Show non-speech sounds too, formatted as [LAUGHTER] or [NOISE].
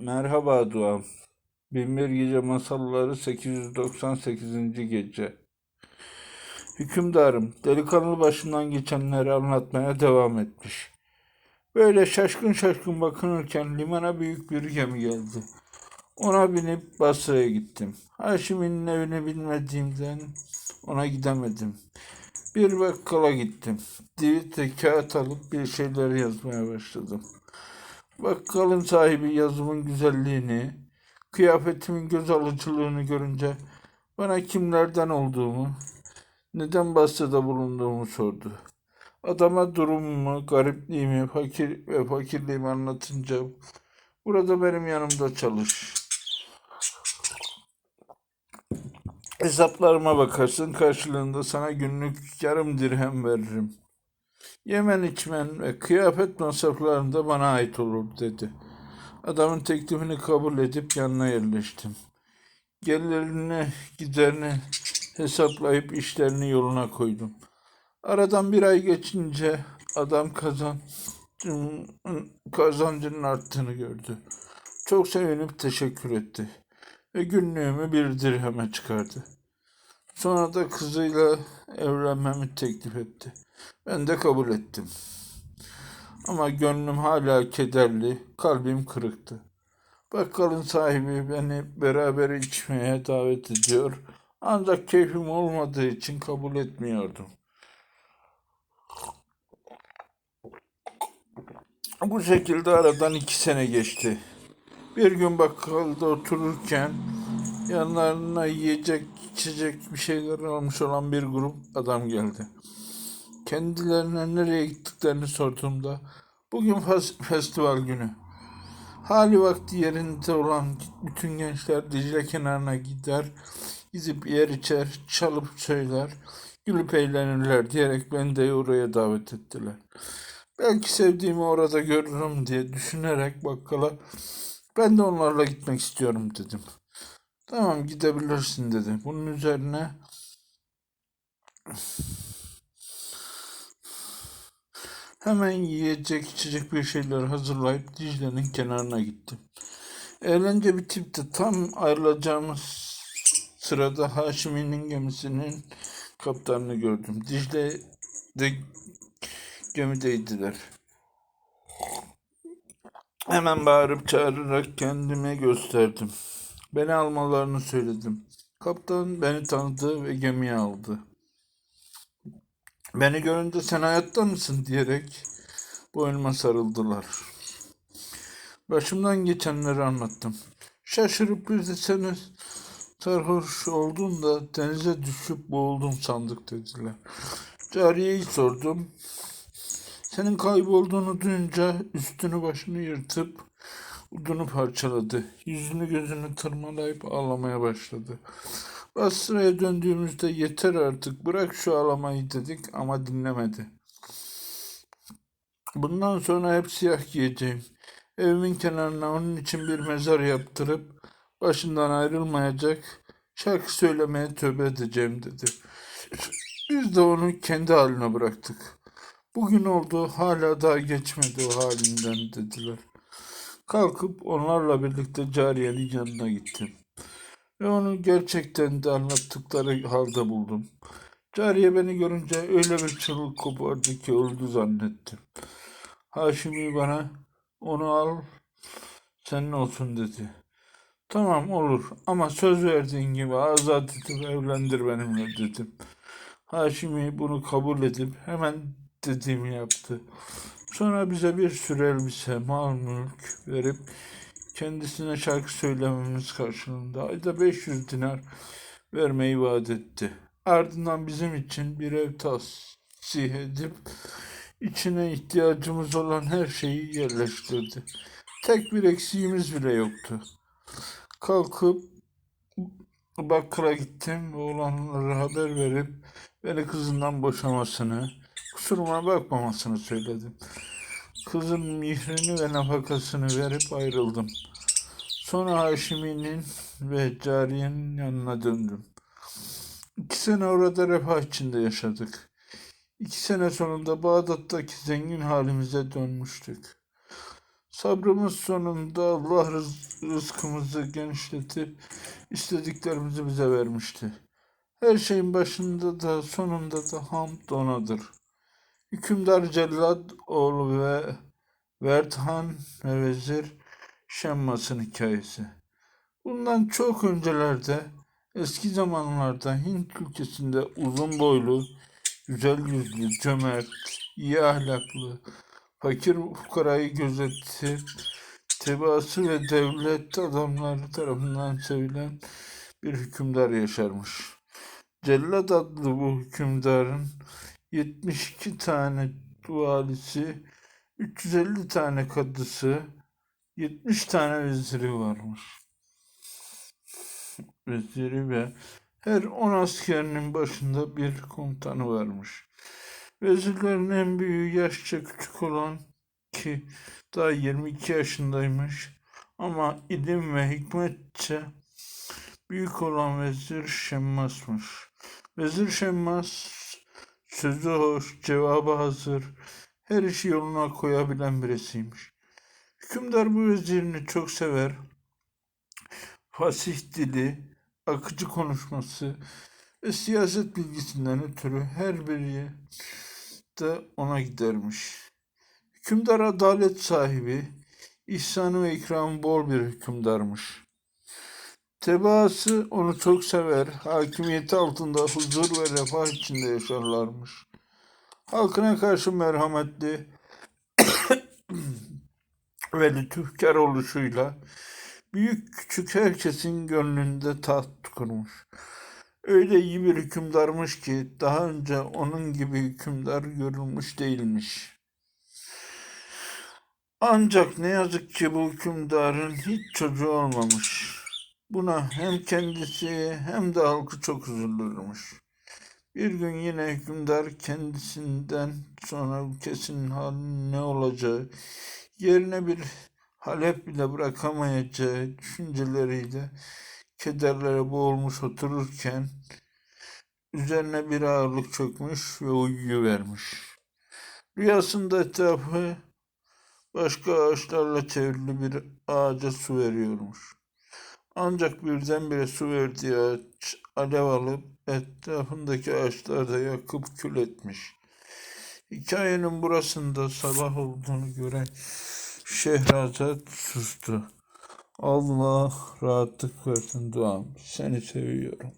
Merhaba Duam. Binbir Gece Masalları 898. Gece. Hükümdarım, delikanlı başından geçenleri anlatmaya devam etmiş. Böyle şaşkın şaşkın bakınırken limana büyük bir gemi geldi. Ona binip Basra'ya gittim. Haşim'in evini bilmediğimden ona gidemedim. Bir bakkala gittim. Divite kağıt alıp bir şeyler yazmaya başladım. Bakkalın sahibi yazımın güzelliğini, kıyafetimin göz alıcılığını görünce bana kimlerden olduğumu, neden Basra'da bulunduğumu sordu. Adama durumumu, garipliğimi, fakir ve fakirliğimi anlatınca burada benim yanımda çalış. Hesaplarıma bakarsın karşılığında sana günlük yarım dirhem veririm. Yemen içmen ve kıyafet masraflarını da bana ait olur dedi. Adamın teklifini kabul edip yanına yerleştim. Gelirini giderini hesaplayıp işlerini yoluna koydum. Aradan bir ay geçince adam kazan kazancının arttığını gördü. Çok sevinip teşekkür etti ve günlüğümü bir dirheme çıkardı. Sonra da kızıyla evlenmemi teklif etti. Ben de kabul ettim. Ama gönlüm hala kederli, kalbim kırıktı. Bakkalın sahibi beni beraber içmeye davet ediyor. Ancak keyfim olmadığı için kabul etmiyordum. Bu şekilde aradan iki sene geçti. Bir gün bakkalda otururken yanlarına yiyecek, içecek bir şeyler almış olan bir grup adam geldi. Kendilerine nereye gittiklerini sorduğumda bugün fes- festival günü. Hali vakti yerinde olan bütün gençler Dicle kenarına gider, gidip yer içer, çalıp söyler, gülüp eğlenirler diyerek beni de oraya davet ettiler. Belki sevdiğimi orada görürüm diye düşünerek bakkala ben de onlarla gitmek istiyorum dedim. Tamam gidebilirsin dedi. Bunun üzerine hemen yiyecek içecek bir şeyler hazırlayıp Dicle'nin kenarına gittim. Eğlence bitip de tam ayrılacağımız sırada Haşimi'nin gemisinin kaptanını gördüm. Dicle de gemideydiler. Hemen bağırıp çağırarak kendime gösterdim. Beni almalarını söyledim. Kaptan beni tanıdı ve gemiye aldı. Beni görünce sen hayatta mısın diyerek boynuma sarıldılar. Başımdan geçenleri anlattım. Şaşırıp bir de seni sarhoş oldun da denize düşüp boğuldun sandık dediler. Cariyeyi sordum. Senin kaybolduğunu duyunca üstünü başını yırtıp udunu parçaladı. Yüzünü gözünü tırmalayıp ağlamaya başladı. Basra'ya döndüğümüzde yeter artık bırak şu ağlamayı dedik ama dinlemedi. Bundan sonra hep siyah giyeceğim. Evimin kenarına onun için bir mezar yaptırıp başından ayrılmayacak şarkı söylemeye tövbe edeceğim dedi. Biz de onu kendi haline bıraktık. Bugün oldu hala daha geçmedi o halinden dediler. Kalkıp onlarla birlikte cariyenin yanına gittim. Ve onu gerçekten de anlattıkları halde buldum. Cariye beni görünce öyle bir çığlık kopardı ki öldü zannettim. Haşimi bana onu al senin olsun dedi. Tamam olur ama söz verdiğin gibi azat edip evlendir benimle dedim. Haşimi bunu kabul edip hemen dediğimi yaptı. Sonra bize bir sürü elbise, mal mülk verip kendisine şarkı söylememiz karşılığında ayda 500 dinar vermeyi vaat etti. Ardından bizim için bir ev tahsih edip içine ihtiyacımız olan her şeyi yerleştirdi. Tek bir eksiğimiz bile yoktu. Kalkıp bakkala gittim ve olanlara haber verip beni kızından boşamasını, kusuruma bakmamasını söyledim. Kızın mihrini ve nafakasını verip ayrıldım. Sonra Haşimi'nin ve Cariye'nin yanına döndüm. İki sene orada refah içinde yaşadık. İki sene sonunda Bağdat'taki zengin halimize dönmüştük. Sabrımız sonunda Allah rız- rızkımızı genişletip istediklerimizi bize vermişti. Her şeyin başında da sonunda da hamd onadır. Hükümdar Cellat oğlu ve Verthan ve Vezir Şemmas'ın hikayesi. Bundan çok öncelerde eski zamanlarda Hint ülkesinde uzun boylu, güzel yüzlü, cömert, iyi ahlaklı, fakir fukarayı gözetip tebaası ve devlet adamları tarafından sevilen bir hükümdar yaşarmış. Cellat adlı bu hükümdarın 72 tane valisi, 350 tane kadısı, 70 tane veziri varmış. Veziri ve her 10 askerinin başında bir komutanı varmış. Vezirlerin en büyüğü yaşça küçük olan ki daha 22 yaşındaymış ama ilim ve hikmetçe büyük olan vezir Şemmas'mış. Vezir Şemmas sözü hoş, cevabı hazır, her işi yoluna koyabilen birisiymiş. Hükümdar bu vezirini çok sever. Fasih dili, akıcı konuşması ve siyaset bilgisinden ötürü her biri de ona gidermiş. Hükümdar adalet sahibi, ihsanı ve ikramı bol bir hükümdarmış. Tebaası onu çok sever, hakimiyeti altında huzur ve refah içinde yaşarlarmış. Halkına karşı merhametli [COUGHS] ve lütufkar oluşuyla büyük küçük herkesin gönlünde taht kurmuş. Öyle iyi bir hükümdarmış ki daha önce onun gibi hükümdar görülmüş değilmiş. Ancak ne yazık ki bu hükümdarın hiç çocuğu olmamış. Buna hem kendisi hem de halkı çok üzülürmüş. Bir gün yine hükümdar kendisinden sonra ülkesinin hali ne olacağı, yerine bir Halep bile bırakamayacağı düşünceleriyle kederlere boğulmuş otururken üzerine bir ağırlık çökmüş ve uyuyuvermiş. Rüyasında etrafı başka ağaçlarla çevrili bir ağaca su veriyormuş. Ancak birdenbire su verdiği ağaç alev alıp etrafındaki ağaçları da yakıp kül etmiş. Hikayenin burasında sabah olduğunu gören Şehrazat sustu. Allah rahatlık versin duam. Seni seviyorum.